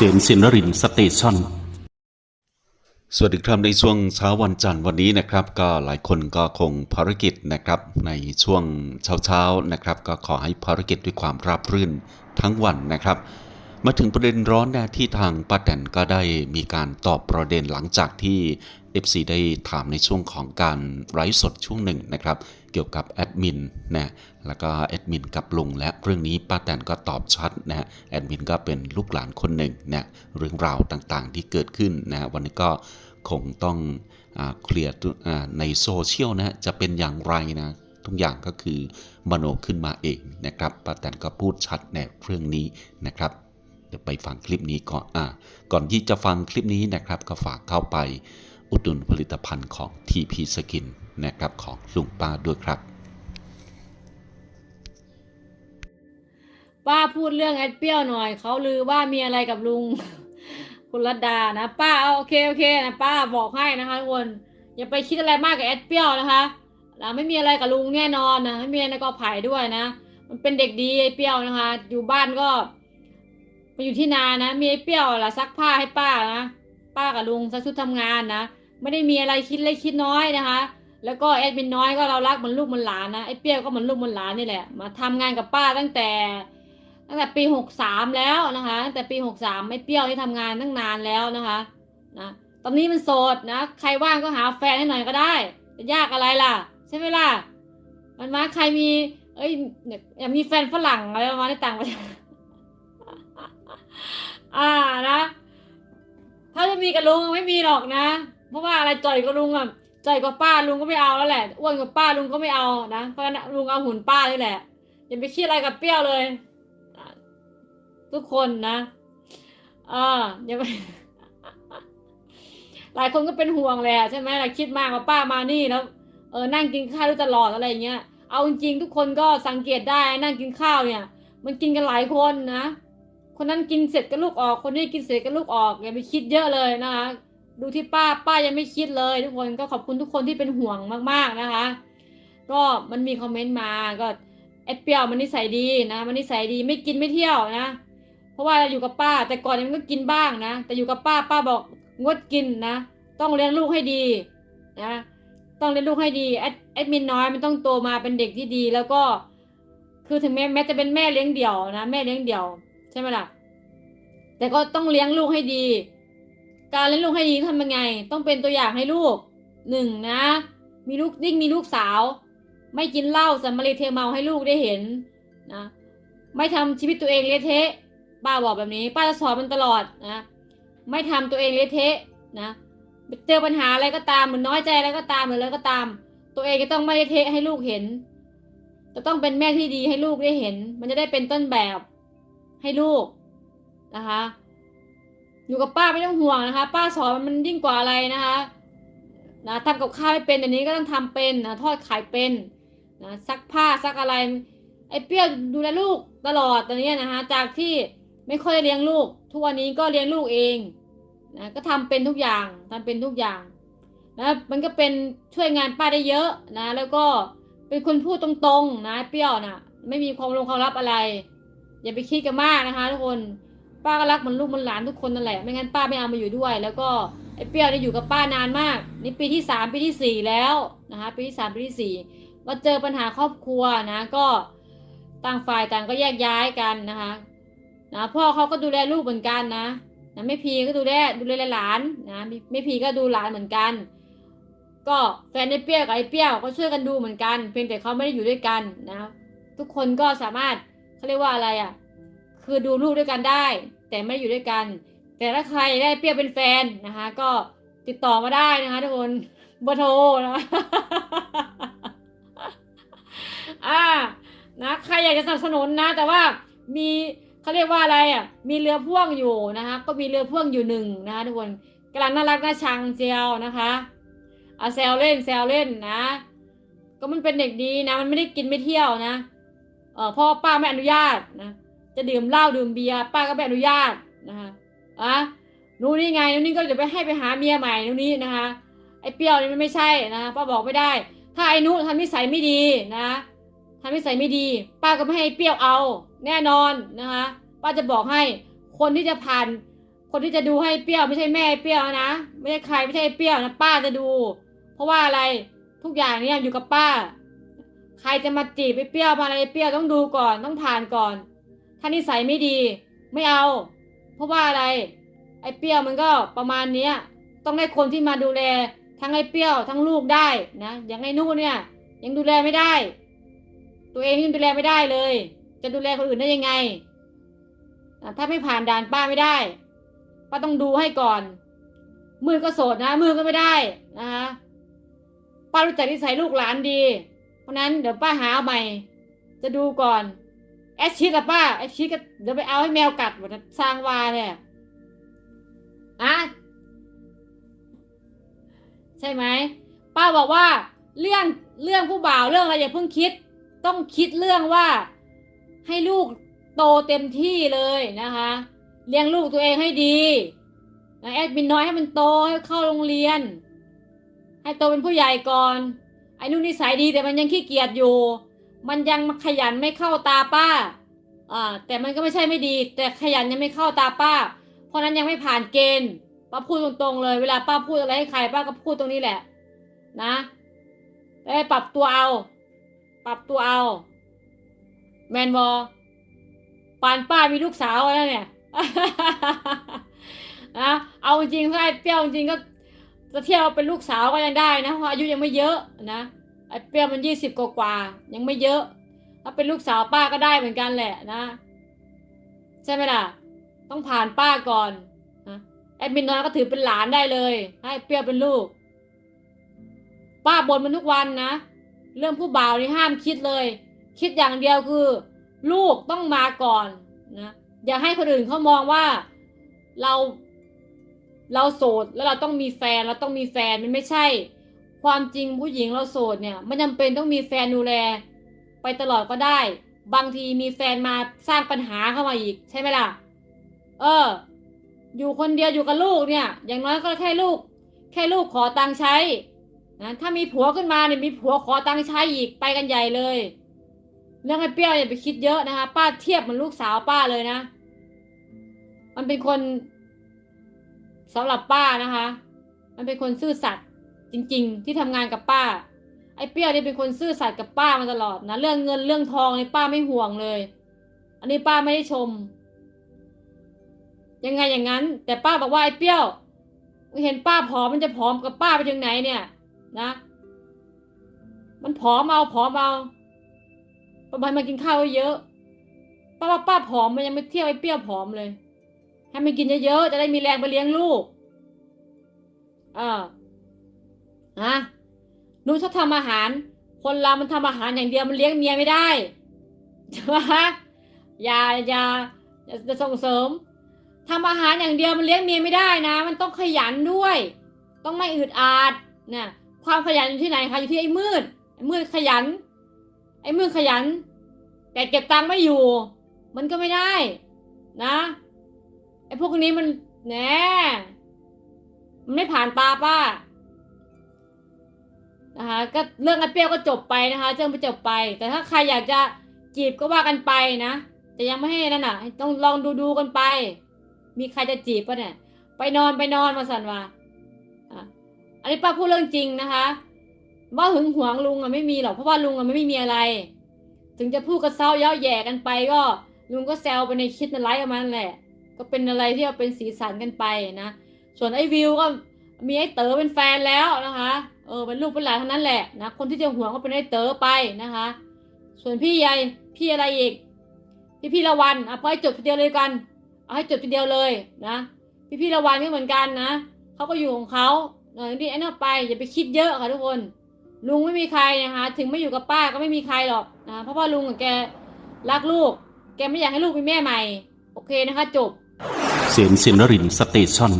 ษมสินรินสเตชันสวัสดีครับในช่วงเช้าวันจันทร์วันนี้นะครับ ก็หลายคนก็คงภารกิจนะครับในช่วงเช้าๆนะครับ ก็ขอให้ภารกิจด้วยความราบรื่นทั้งวันนะครับ มาถึงประเด็นร้อนนะที่ทางป้าแตนก็ได้มีการตอบประเด็นหลังจากที่ FC ได้ถามในช่วงของการไลฟ์สดช่วงหนึ่งนะครับ เกี่ยวกับแอดมินนะแล้วก็แอดมินกับลุงและเรื่องนี้ป้าแตนก็ตอบชัดนะฮะแอดมินก็เป็นลูกหลานคนหนึ่งนะเรื่องราวต่างๆที่เกิดขึ้นนะวันนี้ก็คงต้องอเคลียร์ในโซเชียลนะจะเป็นอย่างไรนะทุกอย่างก็คือมโนขึ้นมาเองนะครับป้าแตนก็พูดชัดในเรื่องนี้นะครับเดี๋ยวไปฟังคลิปนี้ก่อนอ่าก่อนที่จะฟังคลิปนี้นะครับ ก็ฝากเข้าไป อุดหนุนผลิตภัณฑ์ของ TP Skin นะครับของลุงป้าด้วยครับ ป้าพูดเรื่องแอดเปี้ยวหน่อย เขาลือว่ามีอะไรกับลุง คุณรัตดานะ ป้าเอาโอเคโอเคนะป้าบอกให้นะคะทุกคนอย่าไปคิดอะไรมากกับแอดเปี้ยวนะคะนะไม่มีอะไรกับลุงแน่นอนนะไม่มีอะไรกับไผ่ด้วยนะ มันเป็นเด็กดีไอ้เปี้ยวนะคะ อยู่บ้านก็มาอยู่ที่นานะ มีไอ้เปี้ยวล่ะซักผ้าให้ป้านะ ป้ากับลุงซักชุดทำงานนะ ไม่ได้มีอะไรคิดเล็กคิดน้อยนะคะ แล้วก็แอดมินน้อยก็เรารักเหมือนลูกเหมือนหลานนะไอ้เปรี้ยวก็เหมือนลูกเหมือนหลานนี่แหละมาทำงานกับป้าตั้งแต่ตั้งแต่ปีหกสามแล้วนะคะตั้งแต่ปีหกสามไม่เปรี้ยวที่ทำงานตั้งนานแล้วนะคะนะตอนนี้มันโสดนะใครว่างก็หาแฟนให้หน่อยก็ได้จะยากอะไรล่ะ ใช่ไหมล่ะมันมาใครมี เอ้ยอยากมีแฟนฝรั่งอะไรประมาณในต่างประเทศอ่านะ ถ้าจะมีกับลุงไม่มีหรอกนะ เพราะว่าอะไรจ่อยกับลุงอะจ่อยกับป้าลุงก็ไม่เอาแล้วแหละอ้วนกับป้าลุงก็ไม่เอานะเพราะฉะนั้นลุงเอาหุ่นป้านี่แหละอย่าไปคิดอะไรกับเปรี้ยวเลย ทุกคนนะเอออย่าไปหลายคนก็เป็นห่วงแหละใช่ไหมล่ะคิดมากว่าป้ามานี่แล้วเออนั่งกินข้าวด้วยตลอดอะไรอย่างเงี้ย เอาจริงทุกคนก็สังเกตได้นั่งกินข้าวเนี่ย มันกินกันหลายคนนะ คนนั้นกินเสร็จก็ลูกออก คนนี้กินเสร็จก็ลูกออกอย่าไปคิดเยอะเลยนะคะ ดูที่ป้าป้ายังไม่คิดเลย ทุกคนก็ขอบคุณทุกคนที่เป็นห่วงมากๆนะคะ ก็มันมีคอมเมนต์มาก็แอดเปียวมันนิสัยดีนะมันนิสัยดีไม่กินไม่เที่ยวนะ เพราะว่าอยู่กับป้าแต่ก่อนมันก็กินบ้างนะ แต่อยู่กับป้าป้าบอกงดกินนะ ต้องเลี้ยงลูกให้ดีนะต้องเลี้ยงลูกให้ดีแอดแอดมินน้อยมันต้องโตมาเป็นเด็กที่ดีแล้วก็ คือถึงแม้แม้จะเป็นแม่เลี้ยงเดี่ยวนะ แม่เลี้ยงเดี่ยว ใช่ไหมล่ะแต่ก็ต้องเลี้ยงลูกให้ดี การเลี้ยงลูกให้ดีทำยังไง ต้องเป็นตัวอย่างให้ลูกหนึ่งนะ มีลูกยิ่งมีลูกสาว ไม่กินเหล้าสัมมารีเทเมาให้ลูกได้เห็นนะไม่ทำชีวิตตัวเองเละเทะป้าบอกแบบนี้ ป้าจะสอนมันตลอดนะไม่ทำตัวเองเละเทะนะเจอปัญหาอะไรก็ตามเหมือนน้อยใจอะไรก็ตามหรืออะไรก็ตาม ตัวเองก็ต้องไม่เละเทะให้ลูกเห็นจะต้องเป็นแม่ที่ดีให้ลูกได้เห็น มันจะได้เป็นต้นแบบให้ลูกนะคะ อยู่กับป้าไม่ต้องห่วงนะคะ ป้าสอนมันยิ่งกว่าอะไรนะคะนะทำกับข้าวให้เป็นอันนี้ก็ต้องทำเป็นนะทอดไข่เป็นนะซักผ้าซักอะไร ไอ้เปรี้ยวดูแลลูกตลอดตอนนี้นะคะจากที่ไม่ค่อยเลี้ยงลูก ทุกวันนี้ก็เลี้ยงลูกเองนะก็ทำเป็นทุกอย่างทำเป็นทุกอย่างนะมันก็เป็นช่วยงานป้าได้เยอะนะ แล้วก็เป็นคนพูดตรงๆนะเปรี้ยวนะไม่มีความลงความลับอะไร อย่าไปคิดกันมากนะคะ ทุกคน ป้าก็รักเหมันลูกเหมันหลานทุกคนนั่นแหละ ไม่งั้นป้าไม่เอามาอยู่ด้วย แล้วก็ไอ้เปรี้ยวนี่อยู่กับป้านานมาก นี่ปีที่สามปีที่สี่แล้วนะคะ ปีที่สามปีที่สี่ก็เจอปัญหาครอบครัวนะ ก็ต่างฝ่ายต่างก็แยกย้ายกันนะคะนะพ่อเขาก็ดูแลลูกเหมือนกันนะนะไม่พีก็ดูแลดูแลหลานนะไม่พีก็ดูหลานเหมือนกัน ก็แฟนไอ้เปรี้ยวกับไอ้เปรี้ยวก็ช่วยกันดูเหมือนกัน เพียงแต่เขาไม่ได้อยู่ด้วยกันนะ ทุกคนก็สามารถเขาเรียกว่าอะไรอะ คือดูลูกด้วยกันได้ แต่ไม่อยู่ด้วยกัน แต่ถ้าใครได้เปรี้ยวเป็นแฟนนะคะ ก็ติดต่อมาได้นะคะทุกคนเบอร์โทรนะอ่านะใครอยากจะสนับสนุนนะ แต่ว่ามีเขาเรียกว่าอะไรอะมีเรือพ่วงอยู่นะคะ ก็มีเรือพ่วงอยู่หนึ่งนะคะทุกคนกำลังน่ารักน่าชังเจียวนะคะเอาแซวเล่นแซวเล่นนะ ก็มันเป็นเด็กดีนะ มันไม่ได้กินไม่เที่ยวนะเออพ่อป้าไม่อนุญาตนะ จะดื่มเหล้าดื่มเบียร์ป้าก็ไม่อนุญาตนะคะอะนู้นนี่ไงนู้นนี่ก็จะไปให้ไปหาเมียใหม่นู้นนี่นะคะไอ้เปรี้ยวนี่มันไม่ใช่นะป้าบอกไม่ได้ ถ้าไอ้นู้นทำนิสัยไม่ดีนะทำนิสัยไม่ดี ป้าก็ไม่ให้เปรี้ยวเอาแน่นอนนะคะป้าจะบอกให้คนที่จะผ่าน คนที่จะดูให้เปรี้ยวไม่ใช่แม่เปรี้ยวนะไม่ใช่ใครไม่ใช่เปรี้ยวนะป้าจะดู เพราะว่าอะไรทุกอย่างเนี่ยอยู่กับป้า ใครจะมาจีบไปเปรี้ยวมาอะไรเปรี้ยวต้องดูก่อนต้องผ่านก่อน ถ้านิสัยไม่ดีไม่เอา เพราะว่าอะไร ไอ้เปรี้ยวมันก็ประมาณเนี้ย ต้องได้คนที่มาดูแล ทั้งไอ้เปรี้ยวทั้งลูกได้นะ อย่างไอ้นู่นเนี่ย ยังดูแลไม่ได้ ตัวเองยังดูแลไม่ได้เลย จะดูแลคนอื่นได้ยังไง ถ้าไม่ผ่านด่านป้าไม่ได้ป้าต้องดูให้ก่อน มือก็โสดนะ มือก็ไม่ได้นะคะป้ารู้จักนิสัยลูกหลานดี เพราะนั้นเดี๋ยวป้าหาเอาใหม่ จะดูก่อน แอชชีกับป้าแอชชีก็เดี๋ยวไปเอาให้แมวกัดหมดนสร้างวาเนี่ยอะใช่ไหมป้าบอกว่า เรื่องเรื่องผู้บ่าวเรื่องอะไรอย่าเพิ่งคิด ต้องคิดเรื่องว่า ให้ลูกโตเต็มที่เลยนะคะ เลี้ยงลูกตัวเองให้ดีนะแอดมินน้อยให้มันโตให้เข้าโรงเรียน ให้โตเป็นผู้ใหญ่ก่อนไอ้นุ่นนิสัยดีแต่มันยังขี้เกียจอยู่ มันยังขยันไม่เข้าตาป้าอ่าแต่มันก็ไม่ใช่ไม่ดี แต่ขยันยังไม่เข้าตาป้า เพราะนั้นยังไม่ผ่านเกณฑ์ป้าพูดตรงๆเลย เวลาป้าพูดอะไรให้ใครป้าก็พูดตรงนี้แหละ นะได้ปรับตัวเอา ปรับตัวเอา แมนบอปานป้ามีลูกสาวแล้วเนี่ยนะเอาจริงถ้าไอ้เปรี้ยวจริงก็จะเที่ยวเป็นลูกสาวก็ยังได้นะเพราะอายุยังไม่เยอะนะ ไอ้เปรี้ยวมันยี่สิบกว่าๆยังไม่เยอะ ถ้าเป็นลูกสาวป้าก็ได้เหมือนกันแหละนะ ใช่ไหมล่ะ ต้องผ่านป้าก่อนแอดมินน้อยก็ถือเป็นหลานได้เลย ให้เปรี้ยวเป็นลูก ป้าบ่นมันทุกวันนะ เรื่องผู้บ่าวนี่ห้ามคิดเลย คิดอย่างเดียวคือ ลูกต้องมาก่อนนะอย่าให้คนอื่นเขามองว่าเรา เราโสดแล้วเราต้องมีแฟนเราต้องมีแฟนมันไม่ใช่ ความจริงผู้หญิงเราโสดเนี่ยไม่จำเป็นต้องมีแฟนดูแล ไปตลอดก็ได้ บางทีมีแฟนมาสร้างปัญหาเข้ามาอีก ใช่ไหมล่ะ เออ อยู่คนเดียวอยู่กับลูกเนี่ย อย่างน้อยก็แค่ลูก แค่ลูกขอตังค์ใช้นะถ้ามีผัวขึ้นมาเนี่ยมีผัวขอตังค์ใช้อีกไปกันใหญ่เลยเรื่องไอ้เปรี้ยวอย่าไปคิดเยอะนะคะ ป้าเทียบเหมันลูกสาวป้าเลยนะ มันเป็นคนสำหรับป้านะคะ มันเป็นคนซื่อสัตย์ จริง ๆ ที่ทำงานกับป้า ไอ้เปรี้ยวนี่เป็นคนซื่อสัตย์กับป้ามาตลอดนะเรื่องเงินเรื่องทองนี่ป้าไม่ห่วงเลย อันนี้ป้าไม่ได้ชม ยังไงอย่างนั้น แต่ป้าบอกว่าไอ้เปรี้ยวเห็นป้าผอมมันจะผอมกับป้าไปถึงไหนเนี่ย นะ มันผอมเอาผอมเอาป้าบอยมากินข้าวเยอะป้าว่าป้าผอมมันยังไม่เที่ยวไอ้เปรี้ยวผอมเลย ให้มันกินเยอะๆจะได้มีแรงไปเลี้ยงลูกเออ นะหนูชอบทำอาหาร คนเรา มันทำอาหารอย่างเดียวมันเลี้ยงเมียไม่ได้ใช่ไหมอย่าอย่ายาจะส่งเสริมทำอาหารอย่างเดียวมันเลี้ยงเมียไม่ได้นะ มันต้องขยันด้วย ต้องไม่อึดอัดนี่ยความขยันอยู่ที่ไหนคะอยู่ที่ไอ้มืดไอ้มืดขยัน ไอ้มืดขยัน แต่เก็บตังค์ไม่อยู่ มันก็ไม่ได้นะไอ้พวกนี้มันแหนมันไม่ผ่านตาป้า นะคะก็เรื่องไอ้เปรี้ยวก็จบไปนะคะเรื่องไปจบไป แต่ถ้าใครอยากจะจีบก็ว่ากันไปนะ แต่ยังไม่ให้นั่นน่ะ ต้องลองดูดูกันไป มีใครจะจีบปะเนี่ย ไปนอนไปนอนมาสันว่าอะอันนี้ป้าพูดเรื่องจริงนะคะ ว่าหึงหวงลุงอะไม่มีหรอกเพราะว่าลุงอะไม่มีอะไร ถึงจะพูดกระเซ้าเย้าแย่กันไปก็ลุงก็แซวไปในคิดในไลฟ์ประมาณนั้นแหละ ก็เป็นอะไรที่เอาเป็นสีสันกันไปนะ ส่วนไอ้วิวก็ มีไอ้เต๋อเป็นแฟนแล้วนะคะ เออเป็นลูกเป็นหลานเท่านั้นแหละนะ คนที่จะห่วงก็เป็นไอ้เต๋อไปนะคะ ส่วนพี่ใหญ่พี่อะไรอีก พี่พี่ละวันอะพอให้จบทีเดียวเลยกัน เอาให้จบทีเดียวเลยนะ พี่พี่ละวันก็เหมือนกันนะเขาก็อยู่ของเขาเออนี่ไอ้นั่นไปอย่าไปคิดเยอะค่ะทุกคน ลุงไม่มีใครนะคะ ถึงไม่อยู่กับป้าก็ไม่มีใครหรอกนะ เพราะว่าลุงกับแกรักลูก แกไม่อยากให้ลูกมีแม่ใหม่ โอเคนะคะ จบ เสียงสินรินสเตชัน